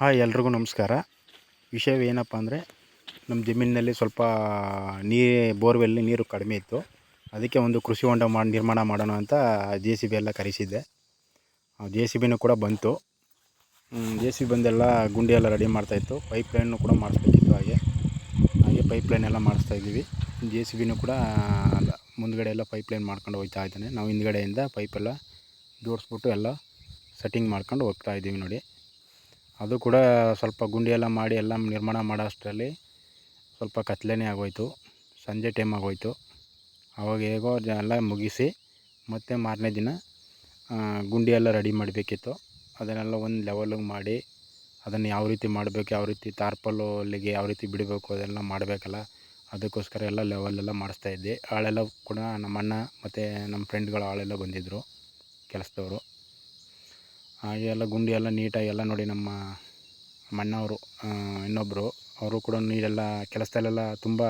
Hi, ಎಲ್ರಿಗೂ ನಮಸ್ಕಾರ. ವಿಷಯವೇನಪ್ಪ ಅಂದರೆ ನಮ್ಮ ಜಮೀನಿನಲ್ಲಿ ಸ್ವಲ್ಪ ನೀ ಬೋರ್ವೆಲ್ಲಿ ನೀರು ಕಡಿಮೆ ಇತ್ತು. ಅದಕ್ಕೆ ಒಂದು ಕೃಷಿ ಹೊಂಡ ಮಾಡಿ ನಿರ್ಮಾಣ ಮಾಡೋಣ ಅಂತ ಜೆ ಸಿ ಬಿ ಎಲ್ಲ ಕರೆಸಿದ್ದೆ. ಜೆ ಸಿ ಬಿನೂ ಕೂಡ ಬಂತು. ಜೆ ಸಿ ಬಿ ಬಂದೆಲ್ಲ ಗುಂಡಿ ಎಲ್ಲ ರೆಡಿ ಮಾಡ್ತಾಯಿತ್ತು ಪೈಪ್ ಲೈನು ಕೂಡ ಮಾಡಿಸ್ಬೇಕಿತ್ತು ಹಾಗೆ. ಹಾಗೆ ಪೈಪ್ ಲೈನ್ ಎಲ್ಲ ಮಾಡಿಸ್ತಾ ಇದ್ದೀವಿ. ಜೆ ಸಿ ಬಿನೂ ಕೂಡ, ಮುಂದ್ಗಡೆ ಎಲ್ಲ ಪೈಪ್ ಲೈನ್ ಮಾಡ್ಕೊಂಡು ಹೋಗ್ತಾ ಇದ್ದಾನೆ. ನಾವು ಹಿಂದ್ಗಡೆಯಿಂದ ಪೈಪೆಲ್ಲ ಜೋಡಿಸ್ಬಿಟ್ಟು ಎಲ್ಲ ಸೆಟ್ಟಿಂಗ್ ಮಾಡ್ಕೊಂಡು ಹೋಗ್ತಾ ಇದ್ದೀವಿ ನೋಡಿ. ಅದು ಕೂಡ ಸ್ವಲ್ಪ ಗುಂಡಿ ಎಲ್ಲ ಮಾಡಿ ಎಲ್ಲ ನಿರ್ಮಾಣ ಮಾಡೋ ಅಷ್ಟರಲ್ಲಿ ಸ್ವಲ್ಪ ಕತ್ತಲೆನೇ ಆಗೋಯ್ತು. ಸಂಜೆ ಟೈಮ್ ಆಗೋಯ್ತು. ಅವಾಗ ಹೇಗೋ ಎಲ್ಲ ಮುಗಿಸಿ ಮತ್ತೆ ಮಾರನೇ ದಿನ ಗುಂಡಿ ಎಲ್ಲ ರೆಡಿ ಮಾಡಬೇಕಿತ್ತು. ಅದನ್ನೆಲ್ಲ ಒಂದು ಲೆವೆಲಿಗೆ ಮಾಡಿ ಅದನ್ನು ಯಾವ ರೀತಿ ಮಾಡಬೇಕು, ಯಾವ ರೀತಿ ತಾರ್ಪಲ್ಲು ಅಲ್ಲಿಗೆ ಯಾವ ರೀತಿ ಬಿಡಬೇಕು ಅದೆಲ್ಲ ಮಾಡಬೇಕಲ್ಲ, ಅದಕ್ಕೋಸ್ಕರ ಎಲ್ಲ ಲೆವೆಲೆಲ್ಲ ಮಾಡಿಸ್ತಾಯಿದ್ದೆ ಆಳೆಲ್ಲ ಕೂಡ ನಮ್ಮ ಅಣ್ಣ ಮತ್ತು ನಮ್ಮ ಫ್ರೆಂಡ್ಗಳು ಆಳೆಲ್ಲ ಬಂದಿದ್ದರು ಕೆಲಸದವರು. ಹಾಗೆ ಎಲ್ಲ ಗುಂಡಿ ಎಲ್ಲ ನೀಟಾಗಿ ಎಲ್ಲ ನೋಡಿ ನಮ್ಮ ಅಣ್ಣವರು ಇನ್ನೊಬ್ಬರು ಅವರು ಕೂಡ ನೀರೆಲ್ಲ ಕೆಲಸದಲ್ಲೆಲ್ಲ ತುಂಬ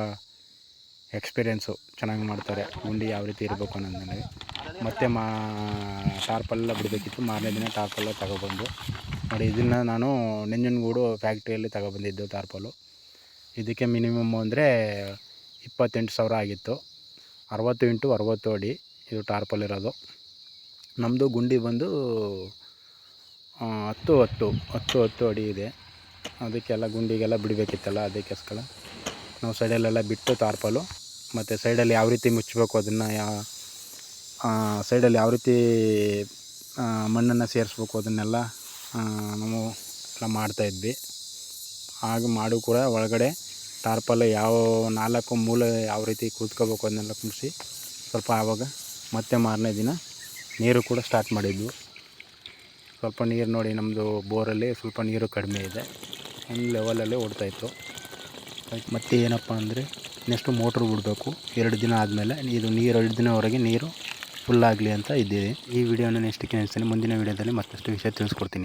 ಎಕ್ಸ್ಪೀರಿಯೆನ್ಸು ಚೆನ್ನಾಗಿ ಮಾಡ್ತಾರೆ. ಗುಂಡಿ ಯಾವ ರೀತಿ ಇರಬೇಕು ಅನ್ನೋದನ್ನೇ ಮತ್ತು ಮಾ ಟಾರ್ಪೆಲ್ಲ ಬಿಡಬೇಕಿತ್ತು. ಮಾರನೇ ದಿನ ಟಾರ್ಪೆಲ್ಲ ತಗೊಬಂದು. ನೋಡಿ, ಇದನ್ನು ನಾನು ನಂಜನಗೂಡು ಫ್ಯಾಕ್ಟ್ರಿಯಲ್ಲಿ ತಗೊಬಂದಿದ್ದು ಟಾರ್ಪಲು ಇದಕ್ಕೆ ಮಿನಿಮಮ್ ಅಂದರೆ ಇಪ್ಪತ್ತೆಂಟು ಸಾವಿರ ಆಗಿತ್ತು. ಅರವತ್ತು ಇಂಟು ಅರವತ್ತು ಅಡಿ ಇದು ಟಾರ್ಪಲ್ ಇರೋದು ನಮ್ಮದು ಗುಂಡಿ ಬಂದು ಹತ್ತು ಹತ್ತು ಹತ್ತು ಹತ್ತು ಅಡಿ ಇದೆ. ಅದಕ್ಕೆಲ್ಲ ಗುಂಡಿಗೆಲ್ಲ ಬಿಡಬೇಕಿತ್ತಲ್ಲ, ಅದಕ್ಕೋಸ್ಕರ ನಾವು ಸೈಡಲ್ಲೆಲ್ಲ ಬಿಟ್ಟು ತಾರ್ಪಲು, ಮತ್ತು ಸೈಡಲ್ಲಿ ಯಾವ ರೀತಿ ಮುಚ್ಚಬೇಕು ಅದನ್ನು ಯಾ ಸೈಡಲ್ಲಿ ಯಾವ ರೀತಿ ಮಣ್ಣನ್ನು ಸೇರಿಸ್ಬೇಕು ಅದನ್ನೆಲ್ಲ ನಾವು ಎಲ್ಲ ಮಾಡ್ತಾಯಿದ್ವಿ ಹಾಗೆ ಮಾಡು ಕೂಡ ಒಳಗಡೆ ಟಾರ್ಪಲ್ ಯಾವ ನಾಲ್ಕು ಮೂಲೆ ಯಾವ ರೀತಿ ಕೂತ್ಕೋಬೇಕು ಅದನ್ನೆಲ್ಲ ಕುಣಿಸಿ ಸ್ವಲ್ಪ ಆವಾಗ ಮತ್ತೆ ಮಾರನೇ ದಿನ ನೀರು ಕೂಡ ಸ್ಟಾರ್ಟ್ ಮಾಡಿದ್ವು. ಸ್ವಲ್ಪ ನೀರು ನೋಡಿ ನಮ್ಮದು ಬೋರಲ್ಲಿ ಸ್ವಲ್ಪ ನೀರು ಕಡಿಮೆ ಇದೆ. ಒಂದು ಲೆವೆಲಲ್ಲಿ ಓಡ್ತಾಯಿತ್ತು ಮತ್ತೆ ಏನಪ್ಪ ಅಂದರೆ, ನೆಕ್ಸ್ಟು ಮೋಟ್ರ್ ಬಿಡಬೇಕು. ಎರಡು ದಿನ ಆದಮೇಲೆ ಇದು ನೀರು, ಎರಡು ದಿನವರೆಗೆ ನೀರು ಫುಲ್ಲಾಗಲಿ ಅಂತ ಇದ್ದೀವಿ. ಈ ವಿಡಿಯೋನ ನೆಕ್ಸ್ಟ್ ಕೇಳಿಸ್ತೀನಿ ಮುಂದಿನ ವಿಡಿಯೋದಲ್ಲಿ ಮತ್ತಷ್ಟು ವಿಷಯ ತಿಳಿಸ್ಕೊಡ್ತೀನಿ.